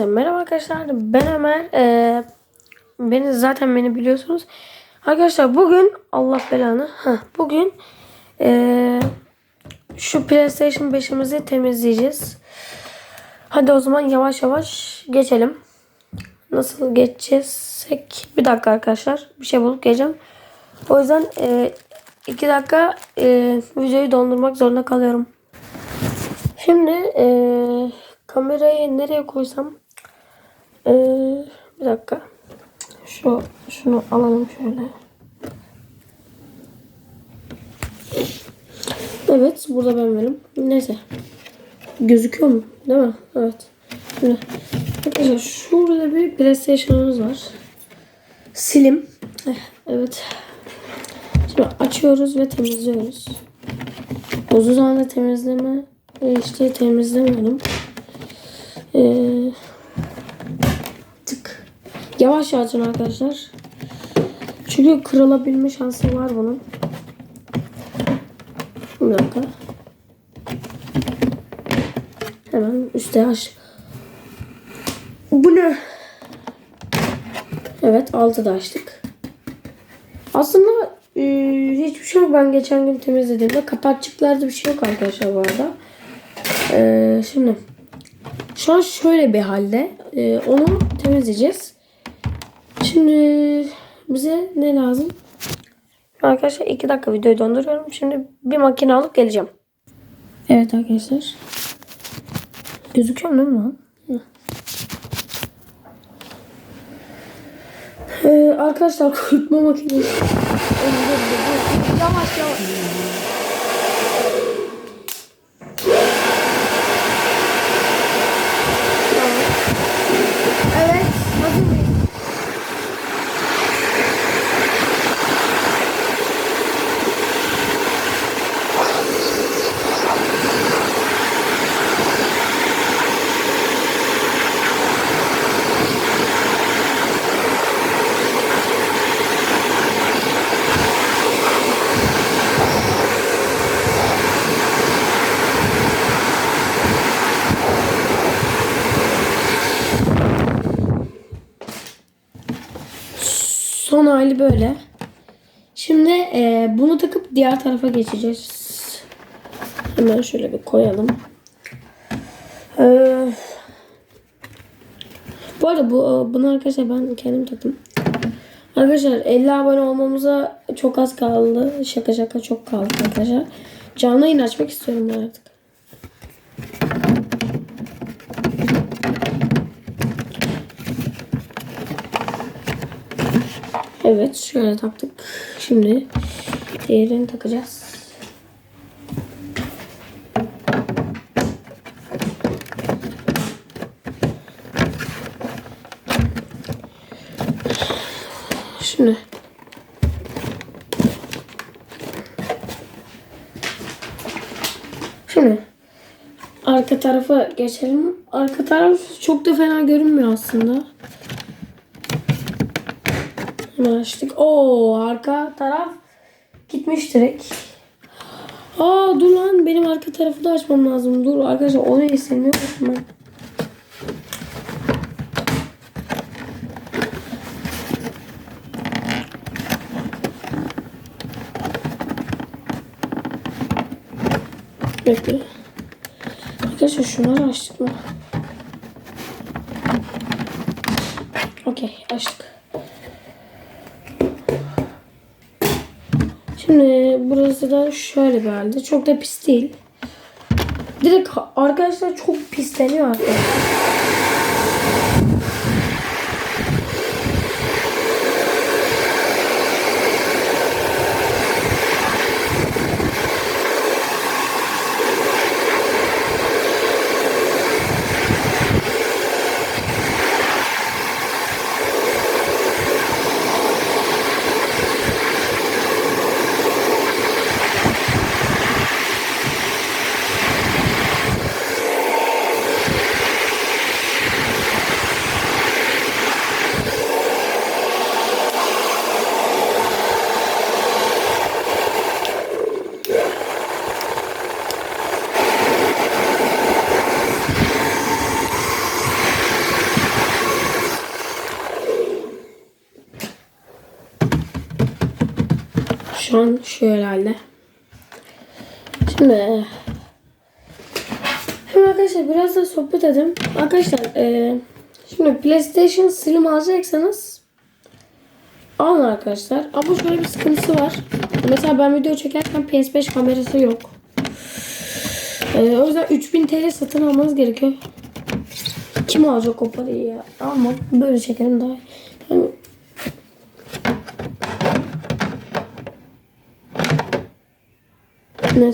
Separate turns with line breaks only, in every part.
Neyse merhaba arkadaşlar ben Ömer. Ee, beni zaten beni biliyorsunuz. Arkadaşlar bugün Allah belanı. Heh, bugün ee, şu PlayStation 5'imizi temizleyeceğiz. Hadi o zaman yavaş yavaş geçelim. Nasıl geçeceksek bir dakika arkadaşlar bir şey bulup geleceğim. O yüzden ee, iki dakika ee, videoyu dondurmak zorunda kalıyorum. Şimdi ee, kamerayı nereye koysam ee, bir dakika. Şu şunu alalım şöyle. Evet burada ben varım. Neyse. Gözüküyor mu? Değil mi? Evet. Şimdi, arkadaşlar şurada bir PlayStation'ımız var. Silim Eh, evet. Şimdi açıyoruz ve temizliyoruz. Uzun zamandır temizleme işte temizlemiyordum ee, tık. Yavaş açın arkadaşlar. Çünkü kırılabilme şansı var bunun. Bir dakika. Hemen üstte aç. Bu ne? Evet altı da açtık. Aslında e, hiçbir şey yok. Ben geçen gün temizlediğimde kapatçıklarda bir şey yok arkadaşlar bu arada. E, şimdi şu an şöyle bir halde. Ee, onu temizleyeceğiz. Şimdi bize ne lazım? Arkadaşlar 2 dakika videoyu donduruyorum. Şimdi bir makine alıp geleceğim. Evet arkadaşlar. Gözüküyor mu değil mi lan? Ee, arkadaşlar kurutma makinesi. Yavaş yavaş. Evet, hazır mıyız? Son hali böyle. Şimdi e, bunu takıp diğer tarafa geçeceğiz. Hemen şöyle bir koyalım. Ee, bu arada bu, bunu arkadaşlar ben kendim taktım. Arkadaşlar 50 abone olmamıza çok az kaldı. Şaka şaka çok kaldı arkadaşlar. Canlı yayın açmak istiyorum artık. Evet şöyle taktık. Şimdi diğerini takacağız. Şimdi Şimdi arka tarafa geçelim. Arka taraf çok da fena görünmüyor aslında. Açtık. Oo arka taraf gitmiş direkt. Aa dur lan benim arka tarafı da açmam lazım. Dur arkadaşlar onu istemiyorum ben. Bekle. Arkadaşlar şunları açtık mı? Okey açtık. Şimdi burası da şöyle bir. Çok da pis değil. Direkt arkadaşlar çok pisleniyor arkadaşlar. Şu an şu herhalde. Şimdi Şimdi arkadaşlar biraz da sohbet edelim. Arkadaşlar e, şimdi PlayStation Slim alacaksanız alın arkadaşlar. Ama şöyle bir sıkıntısı var. Mesela ben video çekerken PS5 kamerası yok. E, o yüzden 3000 TL satın almanız gerekiyor. Kim alacak o parayı ya? Ama böyle çekelim daha iyi. Yani ne?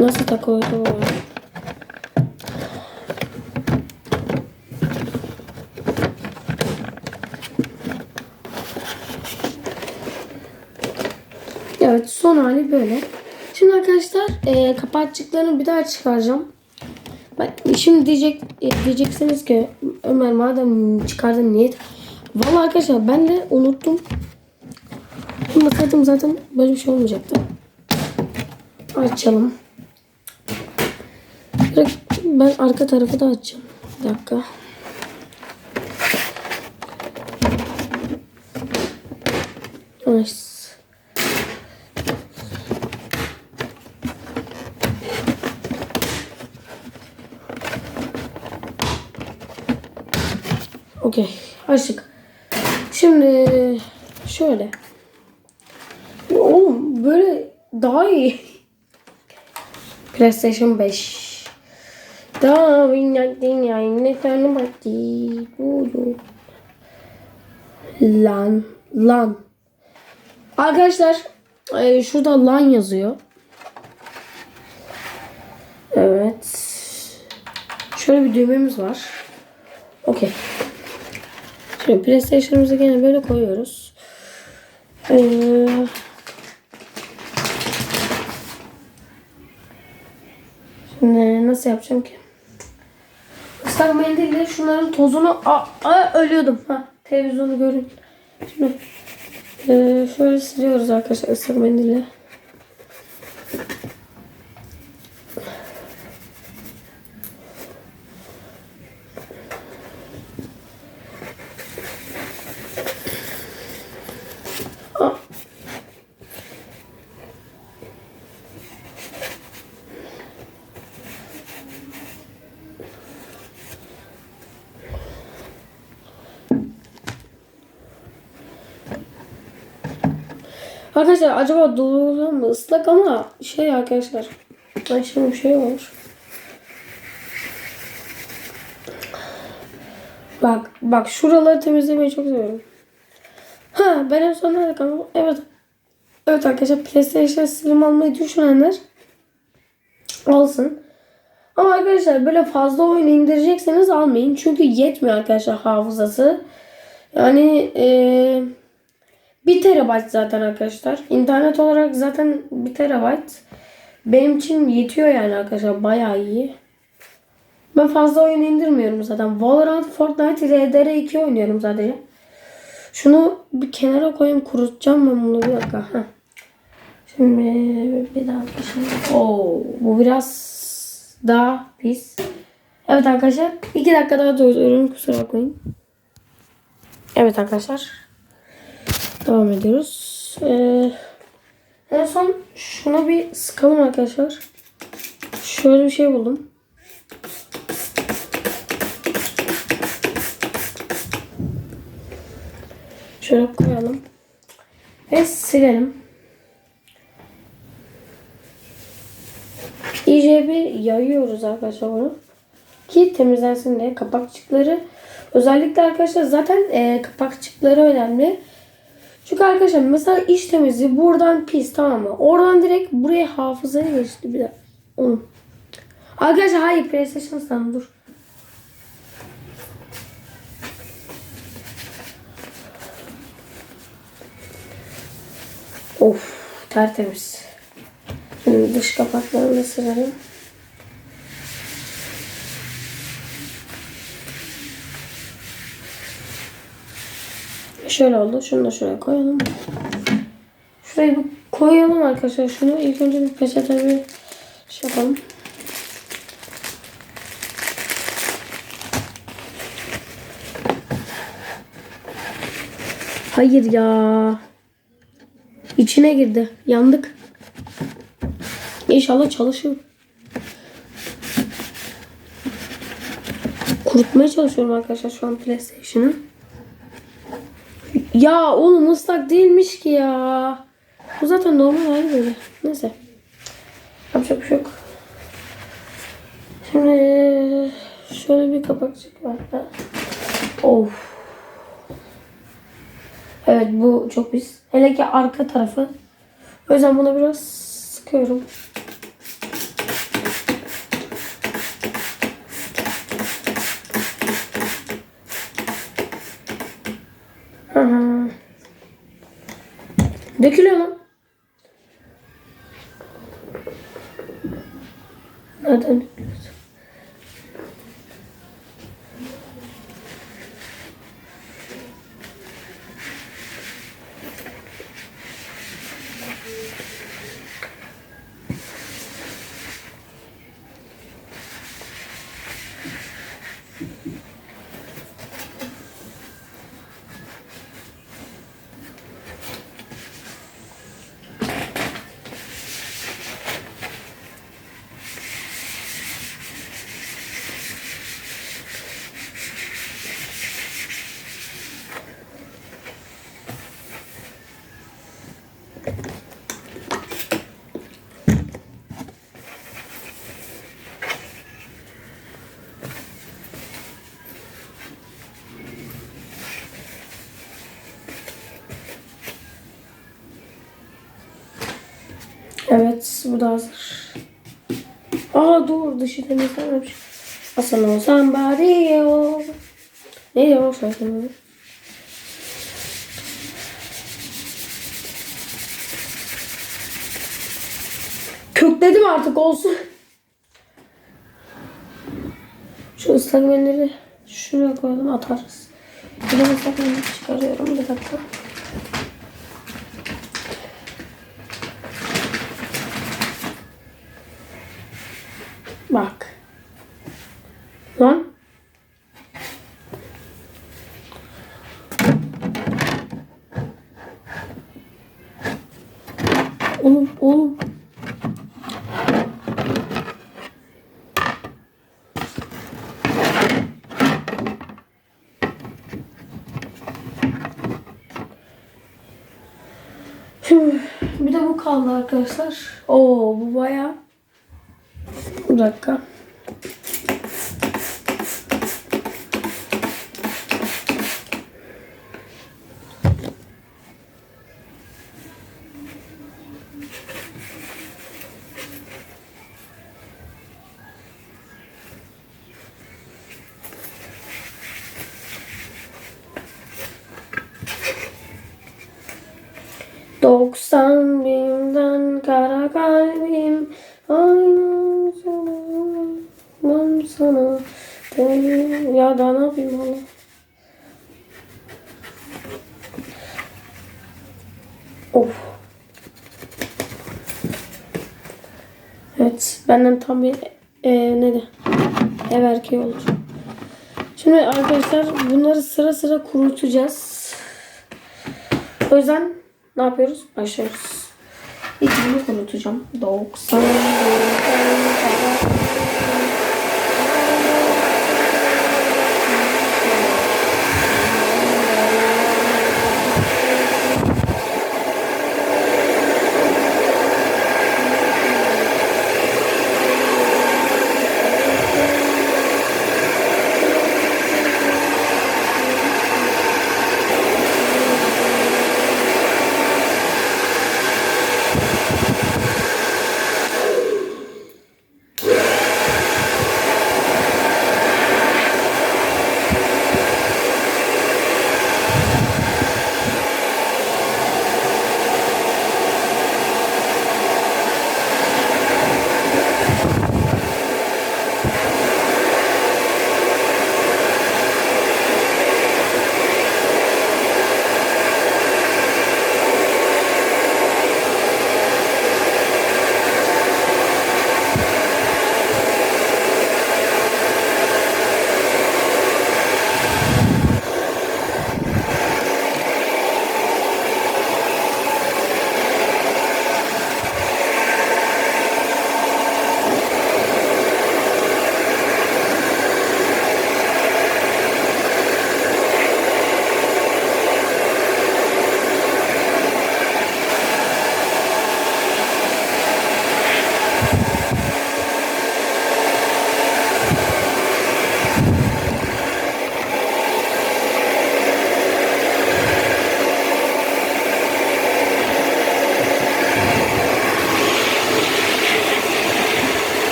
Nasıl takıyordu bu? Evet son hali böyle. Şimdi arkadaşlar e, kapatçıklarını bir daha çıkaracağım. Bak şimdi diyecek e, diyeceksiniz ki Ömer madem çıkardın niyet. Vallahi arkadaşlar ben de unuttum. Unutmasaydım zaten böyle bir şey olmayacaktı. Açalım. Ben arka tarafı da açacağım. Bir dakika. Nice. Okey. Açtık. Şimdi şöyle. Böyle daha iyi. PlayStation 5. Daha oynak dünyayı ne tane baktı. Lan. Lan. Arkadaşlar e, şurada lan yazıyor. Evet. Şöyle bir düğmemiz var. Okey. Şimdi PlayStation'ımızı gene böyle koyuyoruz. Ee, şimdi nasıl yapacağım ki? Islak mendille şunların tozunu a, a, ölüyordum. Ha, televizyonu görün. Şimdi ee, şöyle siliyoruz arkadaşlar ıslak mendille. Arkadaşlar acaba doğru mu ıslak ama şey arkadaşlar. Ay şimdi bir şey var. Bak bak şuraları temizlemeyi çok seviyorum. Ha ben en son nerede kaldım? Evet. Evet arkadaşlar PlayStation Slim almayı düşünenler alsın. Ama arkadaşlar böyle fazla oyun indirecekseniz almayın. Çünkü yetmiyor arkadaşlar hafızası. Yani eee 1 terabayt zaten arkadaşlar. İnternet olarak zaten 1 terabayt. Benim için yetiyor yani arkadaşlar. Bayağı iyi. Ben fazla oyun indirmiyorum zaten. Valorant, Fortnite, RDR2 oynuyorum sadece. Şunu bir kenara koyayım kurutacağım ben bunu bir dakika. Heh. Şimdi bir dakika şimdi. Oo, bu biraz daha pis. Evet arkadaşlar 2 dakika daha durduruyorum kusura bakmayın. Evet arkadaşlar. Devam ediyoruz. Ee, en son şuna bir sıkalım arkadaşlar. Şöyle bir şey buldum. Şöyle koyalım. Ve silelim. İyice bir yayıyoruz arkadaşlar bunu. Ki temizlensin diye kapakçıkları. Özellikle arkadaşlar zaten e, kapakçıkları önemli. Çünkü arkadaşlar mesela iş temizliği buradan pis tamam mı? Oradan direkt buraya hafızaya geçti bir de. Onu. Arkadaşlar hayır PlayStation sana dur. Of tertemiz. Şimdi dış kapaklarını silelim. Şöyle oldu. Şunu da şuraya koyalım. Şuraya bir koyalım arkadaşlar. Şunu ilk önce bir peçete bir şey yapalım. Hayır ya. İçine girdi. Yandık. İnşallah çalışır. Kurutmaya çalışıyorum arkadaşlar şu an PlayStation'ı. Ya oğlum ıslak değilmiş ki ya. Bu zaten normal hali böyle. Neyse. Yapacak bir şey yok. Şimdi şöyle bir kapakçık var. Of. Evet bu çok pis. Hele ki arka tarafı. O yüzden buna biraz sıkıyorum. Dökülüyor lan. Nereden dökülüyor? Evet bu da hazır. Aa dur dışı temizlenmemiş. Asana somebody o. Neydi o adı? Kökledim artık olsun. Şu ıslak mendili şuraya koyalım atarız. Bir de ıslak mendili çıkarıyorum bir dakika. Bak. Lan. Oğlum oğlum. Şimdi bir de bu kaldı arkadaşlar. Oo bu bayağı bir dakika. Benden tam bir e, ne de ev erkeği olur. Şimdi arkadaşlar bunları sıra sıra kurutacağız. O yüzden ne yapıyoruz? Başlıyoruz. İlk bunu kurutacağım. 90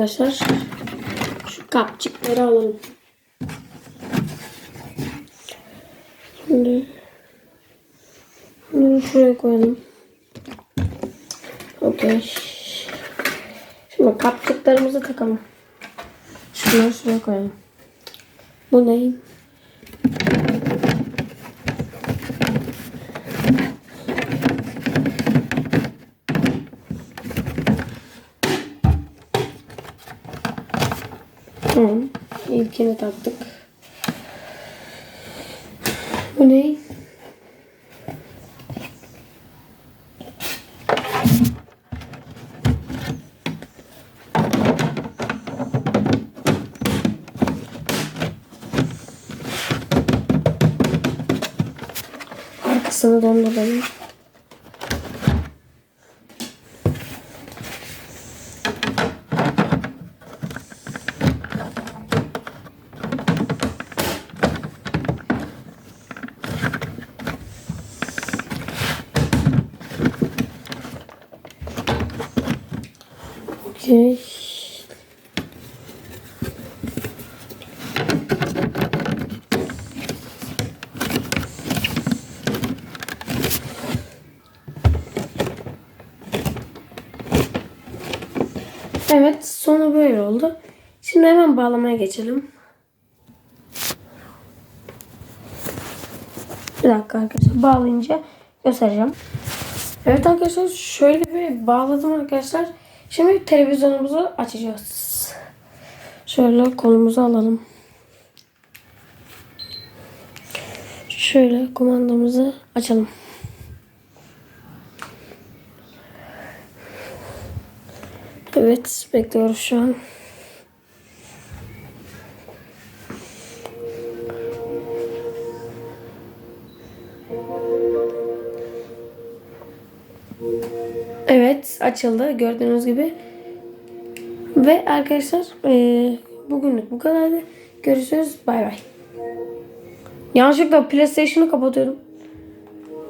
arkadaşlar. Şu kapçıkları alalım. Şimdi bunu şuraya koyalım. Okey. Şimdi kapçıklarımızı takalım. Şunları şuraya koyalım. Bu ne? Tamam. İlkini taktık. Bu ne? Arkasını donduralım. Okey. Evet sonu böyle oldu. Şimdi hemen bağlamaya geçelim. Bir dakika arkadaşlar bağlayınca göstereceğim. Evet arkadaşlar şöyle bir bağladım arkadaşlar. Şimdi televizyonumuzu açacağız. Şöyle kolumuzu alalım. Şöyle kumandamızı açalım. Evet bekliyoruz şu an. Evet açıldı gördüğünüz gibi. Ve arkadaşlar eee, bugünlük bu kadardı. Görüşürüz bay bay. Yanlışlıkla PlayStation'ı kapatıyorum.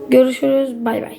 Görüşürüz bay bay.